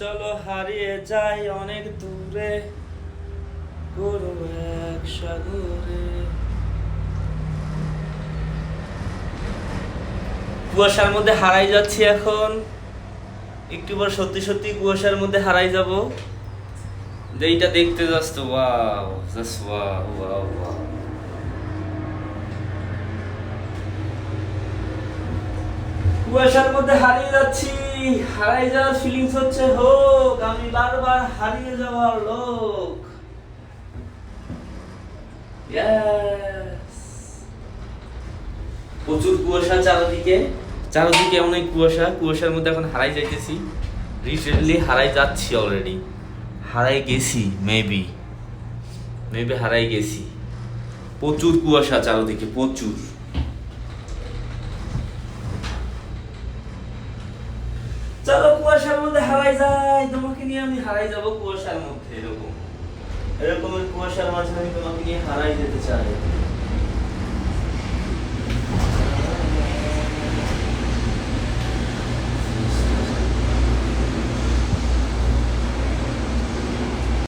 চলো হারিয়ে যাই অনেক দূরে গরু এক সাগরে। কুয়াশার মধ্যে হারাই যাচ্ছি এখন। একটু পর সত্যি সত্যি কুয়াশার মধ্যে হারাই যাব। এইটা দেখতে just wow just wow wow wow কুয়াশার মধ্যে হারিয়ে যাচ্ছি। হারাই যাওয়ার ফিলিংস হচ্ছে, হোক, আমি বারবার হারিয়ে যাওয়ার লোক। প্রচুর কুয়াশা চারদিকে। চারদিকে অনেক কুয়াশা। কুয়াশার মধ্যে এখন হারাই যাইতেছি। রিসেন্টলি হারাই যাচ্ছি অলরেডি হারাই গেছি মেবি মেবি হারাই গেছি। প্রচুর কুয়াশা চারদিকে, প্রচুর। চলো কুয়াশার মধ্যে হারাই যাই, তোমাকে নিয়ে আমি হারাই যাব কুয়াশার মধ্যে, এরকম। এরকমের কুয়াশার মাঝে আমি তোমাকে নিয়ে হারাই যেতে চাই।